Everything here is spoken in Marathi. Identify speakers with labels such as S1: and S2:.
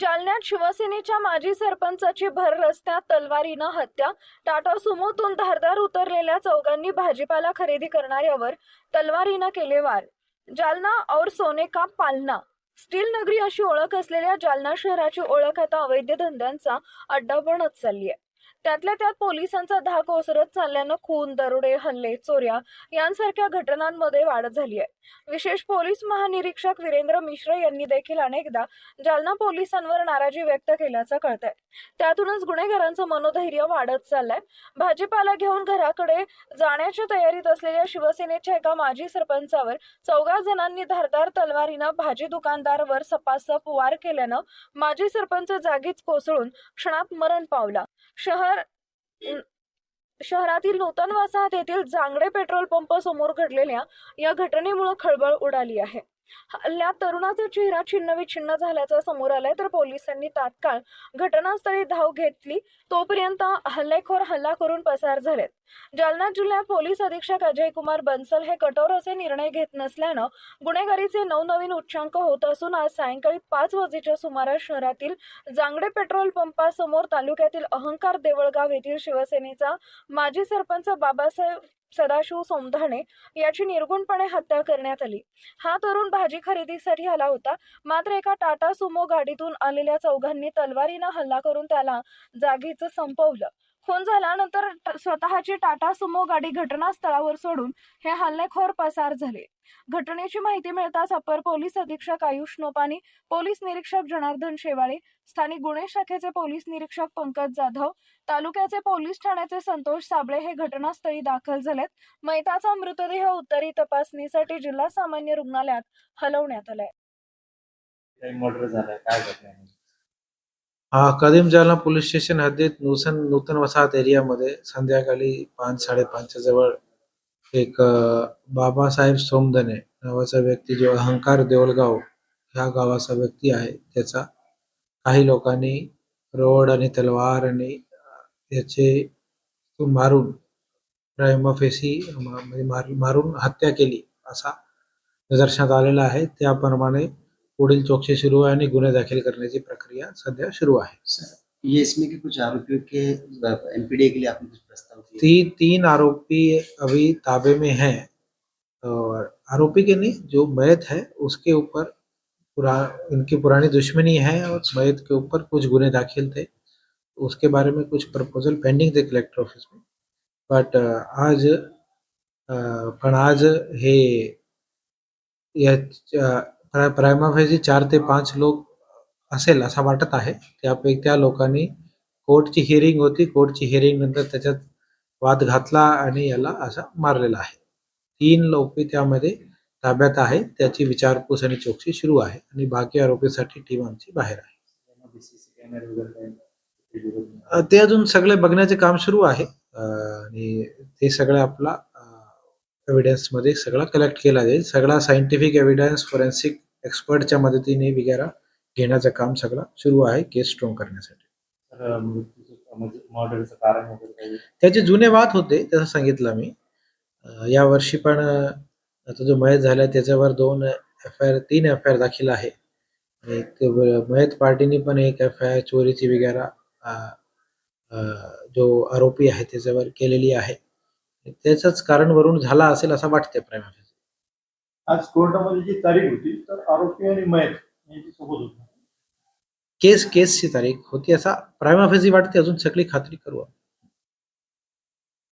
S1: जालन्यात शिवसेनेच्या माजी सरपंचाची भर रस्त्यात तलवारीनं हत्या. टाटा सुमोतून धारदार उतरलेल्या चौघांनी भाजीपाला खरेदी करणाऱ्यावर तलवारीनं केले वार. जालना और सोने का पालना. स्टील नगरी अशी ओळख असलेल्या जालना शहराची ओळख आता अवैध धंद्यांचा अड्डा बनत चालली आहे. त्यातल्या त्यात पोलिसांचा धाक ओसरत चालल्यानं खून दरोडे हल्ले चोऱ्या यांसारख्या घटनांमध्ये वाढ झाली आहे. विशेष पोलीस महानिरीक्षक वीरेंद्र मिश्र यांनी देखील अनेकदा जालना पोलिसांवर नाराजी व्यक्त केल्याचं कळतंय. त्यातूनच गुन्हेगारांचं मनोधैर्य वाढत चाललंय. भाजीपाला घेऊन घराकडे जाण्याच्या तयारीत असलेल्या शिवसेनेच्या एका माजी सरपंचावर चौघा जणांनी धारदार तलवारीनं भाजी दुकानदारवर सपासप वार केल्यानं माजी सरपंच जागीच कोसळून क्षणात मरण पावला. शहर शहरातील नूतन वसाहत येथील जांगडे पेट्रोल पंप समोर घडलेल्या या घटनेमुळे खळबळ उडाली आहे. हल्ल्यात तरुणाचा चेहरा छिन्नविछिन्न झाल्याचं समोर आलंय तर पोलिसांनी तात्काळ घटनास्थळी धाव घेतली. तोपर्यंत हल्लेखोर हल्ला करून पसार झालेत. जालना जिल्ह्यात पोलीस अधीक्षक अजय कुमार बन्सल हे कठोर असे निर्णय घेत नसल्यानं गुन्हेगारीचे नवनवीन उच्चांक होत असून आज सायंकाळी पाच वाजेच्या सुमारास शहरातील जांगडे पेट्रोल पंपासमोर तालुक्यातील अहंकार देवळगाव येथील शिवसेनेचा माजी सरपंच बाबासाहेब सदाशिव सोमधाणे याची निर्गुणपणे हत्या करण्यात आली. हा तरुण भाजी खरेदीसाठी आला होता. मात्र एका टाटा सुमो गाडीतून आलेल्या चौघांनी तलवारीनं हल्ला करून त्याला जागीच संपवलं. खून झाल्यानंतर स्वतःची टाटा सुमो गाडी घटनास्थळावर सोडून हे हल्लेखोर पसार झाले. घटनेची माहिती मिळताच अपर पोलीस अधीक्षक आयुष नोपानी पोलीस निरीक्षक जनार्दन शेवाळे स्थानिक गुन्हे शाखेचे पोलीस निरीक्षक पंकज जाधव तालुक्याचे पोलीस ठाण्याचे संतोष साबळे हे घटनास्थळी दाखल झालेत. मैताचा मृतदेह उत्तरी तपासणीसाठी जिल्हा सामान्य रुग्णालयात हलवण्यात आलाय.
S2: हा कदीम जालना पोलीस स्टेशन हद्दीत नूतन नूतन वसाहत एरियामध्ये संध्याकाळी पाच साडेपाचच्या जवळ एक अ, बाबासाहेब सोमदने नावाचा व्यक्ती जो अहंकार देवलगाव ह्या गावाचा व्यक्ती आहे. त्याचा काही लोकांनी रोड आणि तलवार आणि त्याचे मारून प्रायमाफेसी म्हणजे मार- मारून हत्या केली असा निदर्शनात आलेला आहे. त्याप्रमाणे पुढील चौकशी सुरू आहे आणि गुन्हे दाखल करण्याची प्रक्रिया सध्या सुरू आहे.
S3: ये इसमें के कुछ आरोपियों के एनपीडीए के लिए आपने कुछ प्रस्ताव दिए
S2: तीन तीन आरोपी अभी ताबे में हैं और आरोपी के नहीं जो मयत है उसके ऊपर पुरा इनकी पुरानी दुश्मनी है और मयत के ऊपर कुछ गुने दाखिल थे। उसके बारे में कुछ प्रपोजल पेंडिंग थे कलेक्टर ऑफ़िस में। बट आज पण आज हे या प्रायमाफेजी चार ते पाच लोक असेल असं वाटत आहे. त्यापैकी त्या लोकांनी कोर्टची हिअरिंग होती. कोर्टची हिअरिंग नंतर त्याच्यात वाद घातला आणि याला असा मारलेला आहे. तीन लोक त्यामध्ये ताब्यात आहे त्याची विचारपूस आणि चौकशी सुरू आहे आणि बाकी आरोपीसाठी टीम आमची बाहेर आहे.
S4: ते
S2: अजून सगळे बघण्याचे काम सुरू आहे. आणि ते सगळं आपला एव्हिडन्समध्ये सगळा कलेक्ट केला जाईल. सगळा सायंटिफिक एव्हिडन्स फॉरेन्सिक एक्सपर्टच्या मदतीने वगैरे घेण्याचं काम सगळं सुरू आहे केस स्ट्रॉंग करण्यासाठी.
S4: मृत्यूचं म्हणजे मर्डरचं कारण वगैरे काही?
S2: त्याचे जुने वाद होते तसं सांगितलं मी. या वर्षी पण आता जो मयत झाला त्याच्यावर दोन एफ आय आर तीन एफ आय आर दाखल आहे. एक मयत पार्टीने पण एक एफ आय आर चोरीची वगैरे जो आरोपी आहे त्याच्यावर केलेली आहे. त्याचंच कारण वरून झाला असेल असं वाटतंय प्रायमा
S5: आज कोर्टामध्ये जी तारीख होती तर आरोपी आणि मयत यांची सोबत होती
S2: केस केसची तारीख होती असा प्रायमा फेजी वाटते अजून सगळी खात्री करू आपण.